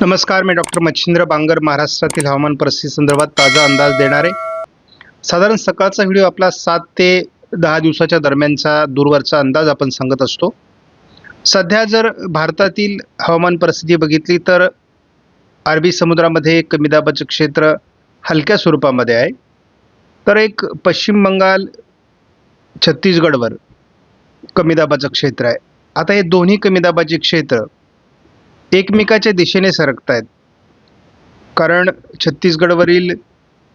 नमस्कार मी डॉक्टर मच्छिंद्र बांगर महाराष्ट्रातील हवामान परिस्थिती संदर्भात ताजा अंदाज देणार. आहे साधारण सकाळचा व्हिडिओ आपला सात ते दहा दिवसाच्या दरम्यानचा दूरवरचा अंदाज आपण सांगत असतो. सध्या जर भारतातील हवामान परिस्थिती बघितली तर अरबी समुद्रामध्ये कमी दाबाचं क्षेत्र हलक्या स्वरूपामध्ये आहे. तर एक पश्चिम बंगाल छत्तीसगडवर कमी दाबाचं क्षेत्र आहे. आता हे दोन्ही कमी दाबाचे क्षेत्र एकमेकाच्या दिशेने सरकत आहेत कारण छत्तीसगडवरील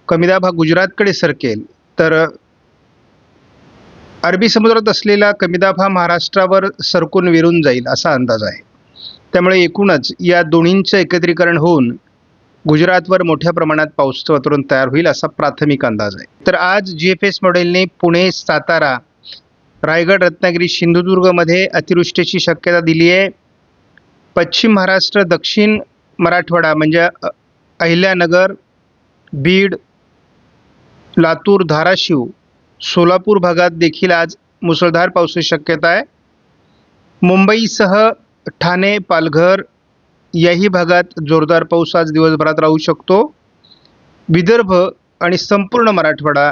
कमी दाब हा गुजरातकडे सरकेल. तर अरबी समुद्रात असलेला कमी दाब हा महाराष्ट्रावर सरकून विरून जाईल असा अंदाज आहे. त्यामुळे एकूणच या दोन्हींचं एकत्रीकरण होऊन गुजरातवर मोठ्या प्रमाणात पाऊस वातावरण तयार होईल असा प्राथमिक अंदाज आहे. तर आज जी एफ एस मॉडेलने पुणे सातारा रायगड रत्नागिरी सिंधुदुर्गमध्ये अतिवृष्टीची शक्यता दिली आहे पश्चिम महाराष्ट्र दक्षिण मराठवाडा म्हणजे अ- अहिल्यानगर बीड लातूर धाराशिव सोलापूर भागात देखील आज मुसळधार पावसाची शक्यता आहे. मुंबईसह ठाणे पालघर याही भागात जोरदार पाऊस आज दिवसभरात राहू शकतो. विदर्भ आणि संपूर्ण मराठवाडा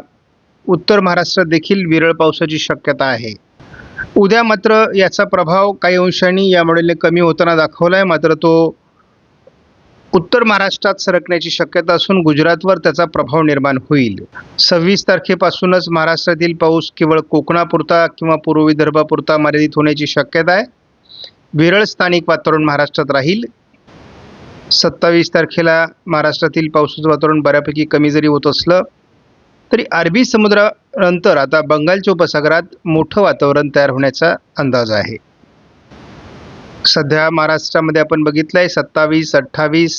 उत्तर महाराष्ट्रात देखील विरळ पावसाची शक्यता आहे. उद्या मात्र याचा प्रभाव काही अंशांनी या मॉडेलने कमी होताना दाखवला आहे मात्र तो उत्तर महाराष्ट्रात सरकण्याची शक्यता असून गुजरातवर त्याचा प्रभाव निर्माण होईल. सव्वीस तारखेपासूनच महाराष्ट्रातील पाऊस केवळ कोकणापुरता किंवा पूर्व विदर्भापुरता मर्यादित होण्याची शक्यता आहे. विरळ स्थानिक वातावरण महाराष्ट्रात राहील. सत्तावीस तारखेला महाराष्ट्रातील पावसाचं वातावरण बऱ्यापैकी कमी जरी होत असलं तरी अरबी समुद्रानंतर आता बंगालच्या उपसागरात मोठं वातावरण तयार होण्याचा अंदाज आहे. सध्या महाराष्ट्रामध्ये आपण बघितलं आहे सत्तावीस अठ्ठावीस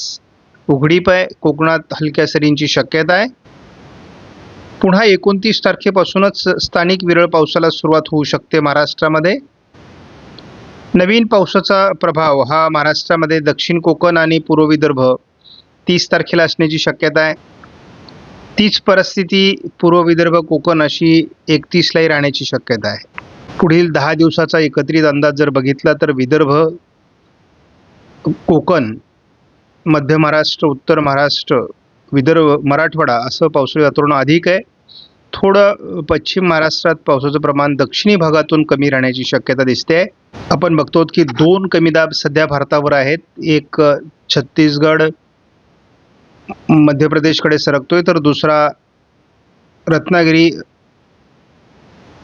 उघडीप आहे. कोकणात हलक्या सरींची शक्यता आहे. पुन्हा एकोणतीस तारखेपासूनच स्थानिक विरळ पावसाला सुरुवात होऊ शकते महाराष्ट्रामध्ये. नवीन पावसाचा प्रभाव हा महाराष्ट्रामध्ये दक्षिण कोकण आणि पूर्व विदर्भ तीस तारखेला असण्याची शक्यता आहे. तीच परिस्थिती पूर्व विदर्भ कोकण अशी एकतीसलाही राहण्याची शक्यता आहे. पुढील दहा दिवसाचा एकत्रित अंदाज जर बघितला तर विदर्भ कोकण मध्य महाराष्ट्र उत्तर महाराष्ट्र विदर्भ मराठवाडा असं पावसाळी वातावरण अधिक आहे. थोडं पश्चिम महाराष्ट्रात पावसाचं प्रमाण दक्षिणी भागातून कमी राहण्याची शक्यता दिसते आहे. आपण बघतो की दोन कमी दाब सध्या भारतावर आहेत. एक छत्तीसगड मध्य प्रदेशकडे सरकतोय तर दुसरा रत्नागिरी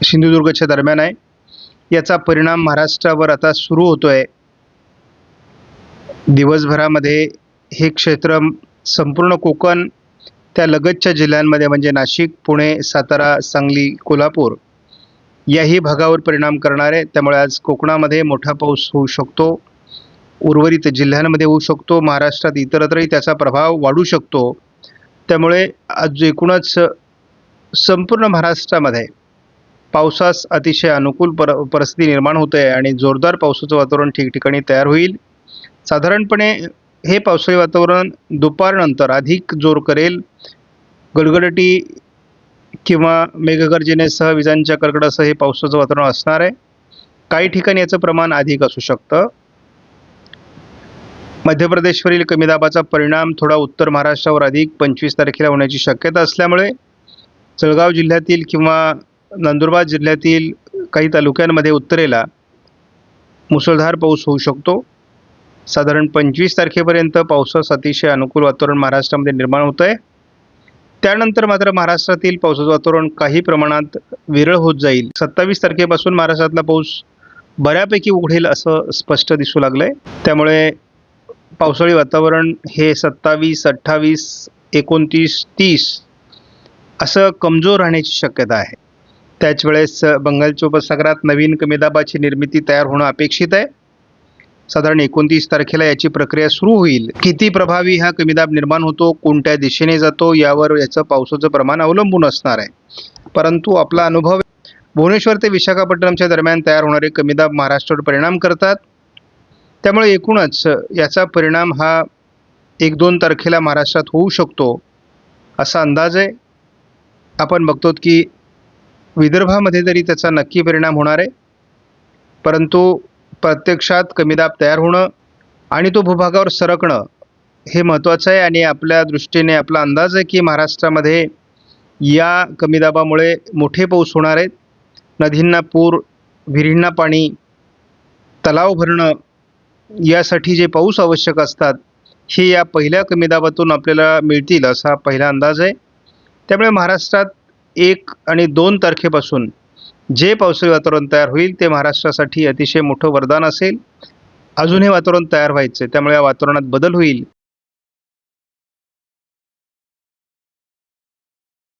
सिंधुदुर्गच्या दरम्यान आहे. याचा परिणाम महाराष्ट्रावर आता सुरू होतोय. दिवसभरामध्ये हे क्षेत्र संपूर्ण कोकण त्या लगतच्या जिल्ह्यांमध्ये म्हणजे नाशिक पुणे सातारा सांगली कोल्हापूर याही भागावर परिणाम करणार आहे. त्यामुळे आज कोकणामध्ये मोठा पाऊस होऊ शकतो. उर्वरित जिल्ह्यांमध्ये होऊ शकतो महाराष्ट्रात इतरत्रही त्याचा प्रभाव वाढू शकतो. त्यामुळे आज एकूणच संपूर्ण महाराष्ट्रामध्ये पावसास अतिशय अनुकूल पर परिस्थिती निर्माण होते आहे आणि जोरदार पावसाचं वातावरण ठिकठिकाणी तयार होईल. साधारणपणे हे पावसाळी वातावरण दुपारनंतर अधिक जोर करेल. गडगडटी किंवा मेघगर्जनेसह विजांच्या कडकडासह हे पावसाचं वातावरण असणार आहे. काही ठिकाणी याचं प्रमाण अधिक असू शकतं. मध्य प्रदेशवरील कमी दाबाचा परिणाम थोडा उत्तर महाराष्ट्रावर अधिक पंचवीस तारखेला होण्याची शक्यता असल्यामुळे जळगाव जिल्ह्यातील किंवा नंदुरबार जिल्ह्यातील काही तालुक्यांमध्ये उत्तरेला मुसळधार पाऊस होऊ शकतो. साधारण पंचवीस तारखेपर्यंत पावसास अतिशय अनुकूल वातावरण महाराष्ट्रामध्ये निर्माण होतं आहे त्यानंतर मात्र महाराष्ट्रातील पावसाचं वातावरण काही प्रमाणात विरळ होत जाईल. सत्तावीस तारखेपासून महाराष्ट्रातला पाऊस बऱ्यापैकी उघडेल असं स्पष्ट दिसू लागलं आहे त्यामुळे पावसाळी वातावरण हे सत्तावीस अठ्ठावीस एकोणतीस तीस असं कमजोर राहण्याची शक्यता आहे. त्याच वेळेस बंगालच्या उपसागरात नवीन कमी दाबाची निर्मिती तयार होणं अपेक्षित आहे. साधारण एकोणतीस तारखेला याची प्रक्रिया सुरू होईल. किती प्रभावी हा कमी दाब निर्माण होतो कोणत्या दिशेने जातो यावर याचं पावसाचं प्रमाण अवलंबून असणार आहे. परंतु आपला अनुभव भुवनेश्वर ते विशाखापट्टणमच्या दरम्यान तयार होणारे कमी दाब महाराष्ट्रावर परिणाम करतात. त्यामुळे एकूणच याचा परिणाम हा एक दोन तारखेला महाराष्ट्रात होऊ शकतो असा अंदाज आहे. आपण बघतो की विदर्भामध्ये तरी त्याचा नक्की परिणाम होणार आहे. परंतु प्रत्यक्षात कमी दाब तयार होणं आणि तो भूभागावर सरकणं हे महत्त्वाचं आहे आणि आपल्या दृष्टीने आपला अंदाज आहे की महाराष्ट्रामध्ये या कमी दाबामुळे मोठे पाऊस होणार आहेत. नदींना पूर विहिरींना पाणी तलाव भरणं यासाठी जे पाऊस आवश्यक असतात हे या पहिल्या कमी दाबातून आपल्याला मिळतील असा पहिला अंदाज आहे. त्यामुळे महाराष्ट्रात एक आणि दोन तारखेपासून जे पावसाळी वातावरण तयार होईल ते महाराष्ट्रासाठी अतिशय मोठं वरदान असेल. अजून हे वातावरण तयार व्हायचं आहे त्यामुळे या वातावरणात बदल होईल.